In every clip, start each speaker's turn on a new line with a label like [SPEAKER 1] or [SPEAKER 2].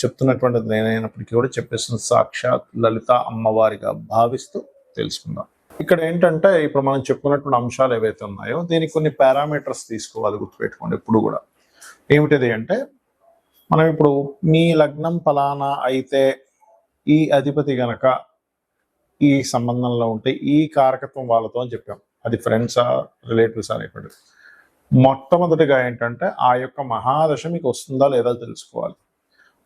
[SPEAKER 1] చెప్తున్నటువంటిది నేనైనప్పటికీ కూడా చెప్పేస్తున్న సాక్షాత్ లలిత అమ్మవారిగా భావిస్తూ తెలుసుకుందాం. ఇక్కడ ఏంటంటే ఇప్పుడు మనం చెప్పుకున్నటువంటి అంశాలు ఏవైతే ఉన్నాయో దీనికి కొన్ని పారామీటర్స్ తీసుకోవాలి గుర్తుపెట్టుకోండి ఇప్పుడు కూడా. ఏమిటిది అంటే మనం ఇప్పుడు మీ లగ్నం ఫలానా అయితే ఈ అధిపతి గనక ఈ సంబంధంలో ఉంటే ఈ కారకత్వం వాళ్ళతో అని చెప్పాం. అది ఫ్రెండ్సా రిలేటివ్స్ అనేటువంటిది. మొట్టమొదటిగా ఏంటంటే ఆ యొక్క మహాదశ మీకు వస్తుందా లేదా తెలుసుకోవాలి.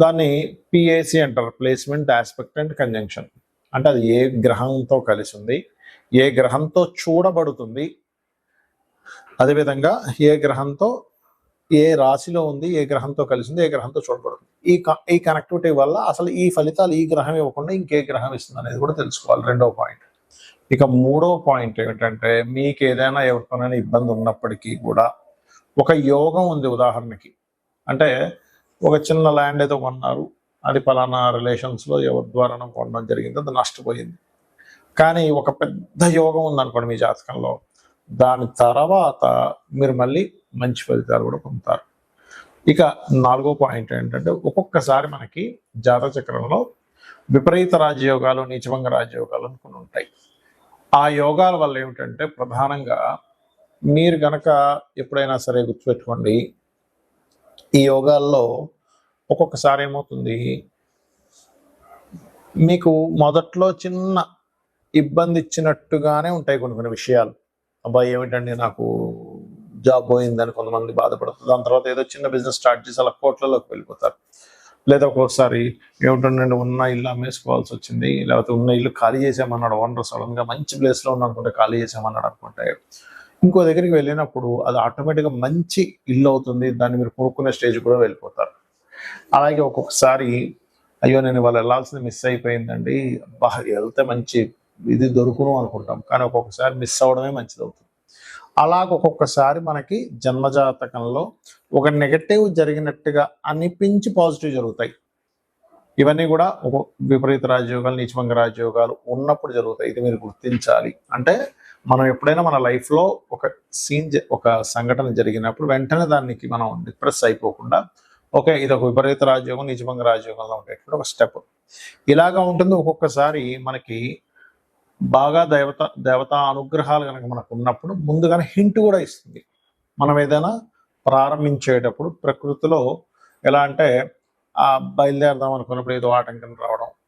[SPEAKER 1] దాన్ని పిఏసి అంటారు ప్లేస్మెంట్ ఆస్పెక్ట్ అండ్ కంజంక్షన్ అంటే అది ఏ గ్రహంతో కలిసి ఉంది ఏ గ్రహంతో చూడబడుతుంది అదేవిధంగా ఏ గ్రహంతో ఏ రాశిలో ఉంది ఏ గ్రహంతో కలిసింది ఏ గ్రహంతో చూడబడుతుంది. ఈ ఈ కనెక్టివిటీ వల్ల అసలు ఈ ఫలితాలు ఈ గ్రహం ఇవ్వకుండా ఇంకే గ్రహం ఇస్తుంది అనేది కూడా తెలుసుకోవాలి రెండో పాయింట్ ఇక మూడో పాయింట్ ఏమిటంటే మీకు ఏదైనా ఎవరితోనైనా ఇబ్బంది ఉన్నప్పటికీ కూడా ఒక యోగం ఉంది ఉదాహరణకి. అంటే ఒక చిన్న ల్యాండ్ ఏదో కొన్నారు. అది పలానా రిలేషన్స్లో ఎవరి ద్వారా కొనడం జరిగింది. అది నష్టపోయింది. కానీ ఒక పెద్ద యోగం ఉందనుకోండి మీ జాతకంలో. దాని తర్వాత మీరు మళ్ళీ మంచి ఫలితాలు కూడా పొందుతారు. ఇక నాలుగో పాయింట్ ఏంటంటే ఒక్కొక్కసారి మనకి జాతక చక్రంలో విపరీత రాజయోగాలు నీచభంగ రాజయోగాలు అనుకుని ఉంటాయి. ఆ యోగాల వల్ల ఏమిటంటే ప్రధానంగా మీరు గనక ఎప్పుడైనా సరే గుర్తుపెట్టుకోండి ఈ యోగాల్లో ఒక్కొక్కసారి ఏమవుతుంది? మీకు మొదట్లో చిన్న ఇబ్బంది ఇచ్చినట్టుగానే ఉంటాయి కొన్ని కొన్ని విషయాలు. అబ్బాయి ఏమిటండి నాకు జాబ్ పోయిందని కొంతమంది బాధపడుతుంది దాని తర్వాత ఏదో చిన్న బిజినెస్ స్టార్ట్ చేసి అలా కోట్లలోకి వెళ్ళిపోతారు. లేదా ఒక్కోసారి ఏమిటండి ఉన్న ఇల్లు అమ్మేసుకోవాల్సి వచ్చింది లేకపోతే ఉన్న ఇల్లు ఖాళీ చేసామన్నాడు ఓనర్ సడన్గా మంచి ప్లేస్లో ఉన్న అనుకుంటే ఖాళీ చేసామన్నాడు అనుకుంటే ఇంకో దగ్గరికి వెళ్ళినప్పుడు అది ఆటోమేటిక్గా మంచి ఇల్లు అవుతుంది దాన్ని మీరు కొనుక్కునే స్టేజ్ కూడా వెళ్ళిపోతారు. అలాగే ఒక్కొక్కసారి అయ్యో నేను వాళ్ళు వెళ్ళాల్సింది మిస్ అయిపోయిందండి అబ్బా వెళ్తే మంచి ఇది దొరుకును అనుకుంటాం కానీ ఒక్కొక్కసారి మిస్ అవ్వడమే మంచిది అవుతుంది అలాగ ఒక్కొక్కసారి మనకి జన్మజాతకంలో ఒక నెగటివ్ జరిగినట్టుగా అనిపించి పాజిటివ్ జరుగుతాయి. ఇవన్నీ కూడా ఒక విపరీత రాజయోగాలు నీచభంగ రాజయోగాలు ఉన్నప్పుడు జరుగుతాయి ఇది మీరు గుర్తించాలి. అంటే మనం ఎప్పుడైనా మన లైఫ్లో ఒక సీన్ ఒక సంఘటన జరిగినప్పుడు వెంటనే దానికి మనం డిప్రెస్ అయిపోకుండా ఓకే ఇది ఒక విపరీత రాజయోగం నిజభంగ రాజయోగంలో ఉండేటువంటి ఒక స్టెప్ ఇలాగా ఉంటుంది ఒక్కొక్కసారి మనకి బాగా దేవత దేవతా అనుగ్రహాలు కనుక మనకు ఉన్నప్పుడు ముందుగానే హింట్ కూడా ఇస్తుంది. మనం ఏదైనా ప్రారంభించేటప్పుడు ప్రకృతిలో ఎలా అంటే ఆ బయలుదేరదాం అనుకున్నప్పుడు ఏదో ఆటంకం రావడం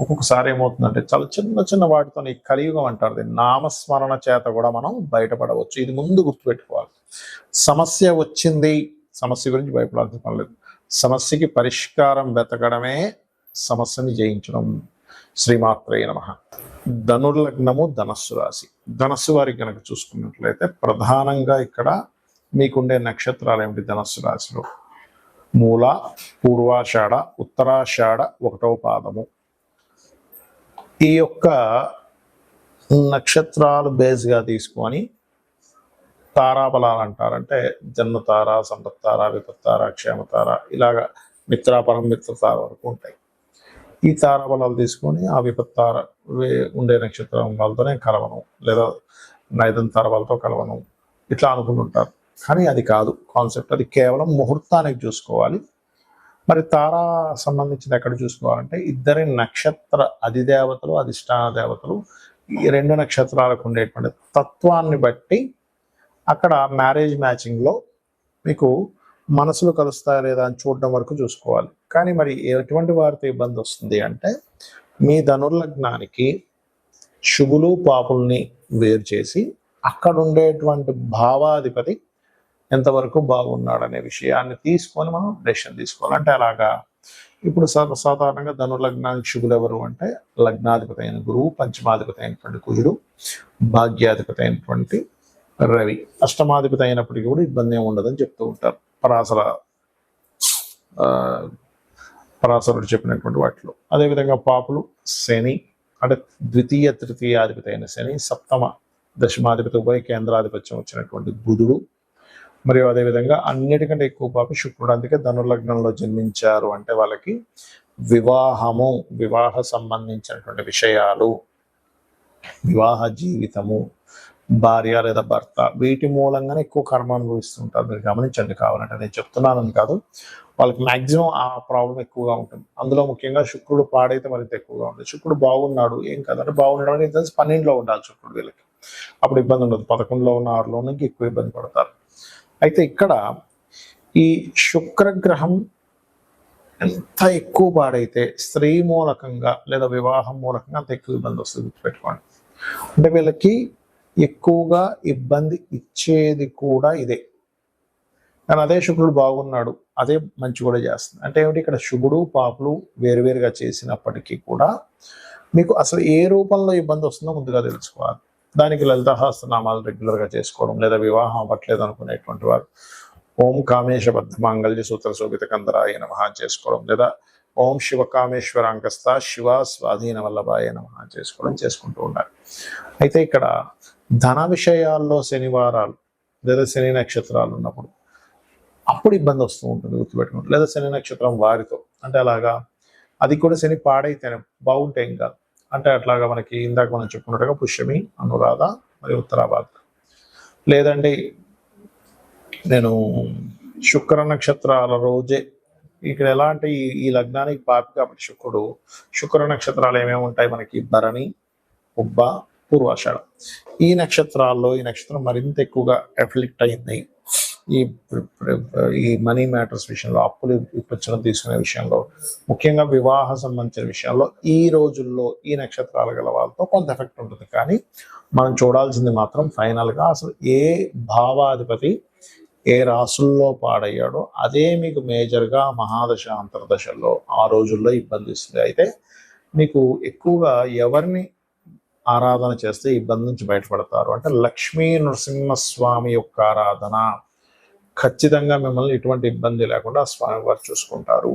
[SPEAKER 1] ఒక్కొక్కసారి ఏమవుతుందంటే చాలా చిన్న చిన్న వాటితో ఈ కలియుగం అంటారు. దీన్ని నామస్మరణ చేత కూడా మనం బయటపడవచ్చు. ఇది ముందు గుర్తుపెట్టుకోవాలి. సమస్య వచ్చింది సమస్య గురించి భయపడాల్సిన పని లేదు. సమస్యకి పరిష్కారం వెతకడమే సమస్యని జయించడం. శ్రీమాత్రే నమ. ధనుర్లగ్నము ధనస్సు రాశి. ధనస్సు వారికి కనుక చూసుకున్నట్లయితే ప్రధానంగా ఇక్కడ మీకుండే నక్షత్రాలు ఏమిటి? ధనస్సు రాశిలో. మూల పూర్వాషాఢ ఉత్తరాషాఢ ఒకటవ పాదము. ఈ యొక్క నక్షత్రాలు బేస్గా తీసుకొని తారాబలాలు అంటారంటే జన్మతార సంపత్తార విపత్తార క్షేమతార ఇలాగా మిత్రాపరం మిత్రతార వరకు ఉంటాయి. ఈ తారాబలాలు తీసుకొని ఆ విపత్తార ఉండే నక్షత్రం వాళ్ళతోనే కలవను లేదా నైదంతార వాళ్ళతో కలవను. ఇట్లా అనుకుంటుంటారు కానీ అది కాదు. కాన్సెప్ట్ అది కేవలం ముహూర్తానికి చూసుకోవాలి. మరి తారా సంబంధించింది ఎక్కడ చూసుకోవాలంటే ఇద్దరి నక్షత్ర అధిదేవతలు అధిష్టాన దేవతలు ఈ రెండు నక్షత్రాలకు ఉండేటువంటి తత్వాన్ని బట్టి అక్కడ మ్యారేజ్ మ్యాచింగ్లో మీకు మనసులు కలుస్తాయా లేదా అని చూడడం వరకు చూసుకోవాలి. కానీ మరి ఎటువంటి వారితో ఇబ్బంది వస్తుంది అంటే మీ ధనుర్లగ్నానికి శుభులు పాపుల్ని వేరు చేసి అక్కడ ఉండేటువంటి భావాధిపతి ఎంతవరకు బాగున్నాడనే విషయాన్ని తీసుకొని మనం డెసిషన్ తీసుకోవాలి. అంటే అలాగా ఇప్పుడు సా- సాధారణంగా ధనుర్లగ్నానికి శుభులు ఎవరు అంటే లగ్నాధిపతి అయిన గురువు పంచమాధిపతి అయినటువంటి కుజుడు భాగ్యాధిపతి అయినటువంటి రవి. అష్టమాధిపతి అయినప్పటికీ కూడా ఇబ్బంది ఏమి ఉండదని చెప్తూ ఉంటారు. పరాసర ఆ, పరాశరుడు చెప్పినటువంటి వాటిలో. అదేవిధంగా పాపులు శని అంటే ద్వితీయ తృతీయాధిపతి అయిన శని సప్తమ దశమాధిపతి ఉభయ కేంద్రాధిపత్యం వచ్చినటువంటి బుధుడు మరియు అదేవిధంగా అన్నిటికంటే ఎక్కువ పాపి శుక్రుడు. అందుకే ధనుర్లగ్నంలో జన్మించారు అంటే వాళ్ళకి వివాహము వివాహ సంబంధించినటువంటి విషయాలు వివాహ జీవితము భార్య లేదా భర్త వీటి మూలంగానే ఎక్కువ కర్మ అనుభవిస్తుంటారు. మీరు గమనించండి కావాలంటే. నేను చెప్తున్నానని కాదు. వాళ్ళకి మాక్సిమం ఆ ప్రాబ్లం ఎక్కువగా ఉంటుంది. అందులో ముఖ్యంగా శుక్రుడు పాడైతే మరింత ఎక్కువగా ఉంటుంది. శుక్రుడు బాగున్నాడు ఏం కాదంటే బాగున్నాడు అనేది తెలిసి పన్నెండులో ఉండాలి శుక్రుడు వీళ్ళకి. అప్పుడు ఇబ్బంది ఉండదు. పదకొండులో ఉన్న ఆరులో నుంచి ఎక్కువ ఇబ్బంది పడతారు. అయితే ఇక్కడ ఈ శుక్రగ్రహం ఎంత ఎక్కువ పాడైతే స్త్రీ మూలకంగా లేదా వివాహం మూలకంగా అంత ఎక్కువ ఇబ్బంది వస్తుంది గుర్తుపెట్టుకోండి. అంటే వీళ్ళకి ఎక్కువగా ఇబ్బంది ఇచ్చేది కూడా ఇదే. కానీ అదే శుక్రుడు బాగున్నాడు అదే మంచి కూడా చేస్తుంది. అంటే ఏమిటి? ఇక్కడ శుభుడు పాపులు వేరువేరుగా చేసినప్పటికీ కూడా మీకు అసలు ఏ రూపంలో ఇబ్బంది వస్తుందో ముందుగా తెలుసుకోవాలి. దానికి లలితాహాస్త్రనామాలు రెగ్యులర్గా చేసుకోవడం లేదా వివాహం అవ్వట్లేదు అనుకునేటువంటి వారు ఓం కామేశబద్ధ మాంగళ్య సూత్ర శోభిత కందరాయ నమ చేసుకోవడం లేదా ఓం శివ కామేశ్వరాంకస్త శివ స్వాధీన వల్లభాయ నమ చేసుకోవడం చేసుకుంటూ ఉండాలి. అయితే ఇక్కడ ధన విషయాల్లో శనివారాలు లేదా శని నక్షత్రాలు ఉన్నప్పుడు అప్పుడు ఇబ్బంది వస్తూ ఉంటుంది గుర్తుపెట్టుకుంటాం లేదా శని నక్షత్రం వారితో అంటే అలాగా అది కూడా శని పాడైతేనే బాగుంటే ఏం కాదు. అంటే అట్లాగా మనకి ఇందాక మనం చెప్పుకున్నట్టుగా పుష్యమి అనురాధ మరియు ఉత్తరాబాద్ లేదండి నేను శుక్ర నక్షత్రాల రోజే ఇక్కడ ఎలా అంటే ఈ ఈ లగ్నానికి పాపి కాబట్టి శుక్రుడు శుక్ర నక్షత్రాలు ఏమేమి ఉంటాయి మనకి? భరణి ఉబ్బ పూర్వాషాఢ. ఈ నక్షత్రాల్లో ఈ నక్షత్రం మరింత ఎక్కువగా ఎఫ్లిక్ట్ అయింది. ఈ ఈ మనీ మ్యాటర్స్ విషయంలో అప్పులు ఇప్పించడం తీసుకునే విషయంలో ముఖ్యంగా వివాహ సంబంధించిన విషయంలో ఈ రోజుల్లో ఈ నక్షత్రాలు గల వాళ్ళతో కొంత ఎఫెక్ట్ ఉంటుంది. కానీ మనం చూడాల్సింది మాత్రం ఫైనల్గా అసలు ఏ భావాధిపతి ఏ రాసుల్లో పాడయ్యాడో అదే మీకు మేజర్గా మహాదశ అంతర్దశల్లో ఆ రోజుల్లో ఇబ్బంది ఇస్తుంది. అయితే మీకు ఎక్కువగా ఎవరిని ఆరాధన చేస్తే ఇబ్బంది నుంచి బయటపడతారు? అంటే లక్ష్మీ నరసింహస్వామి యొక్క ఆరాధన ఖచ్చితంగా మిమ్మల్ని ఎటువంటి ఇబ్బంది లేకుండా స్వామివారు వారు చూసుకుంటారు.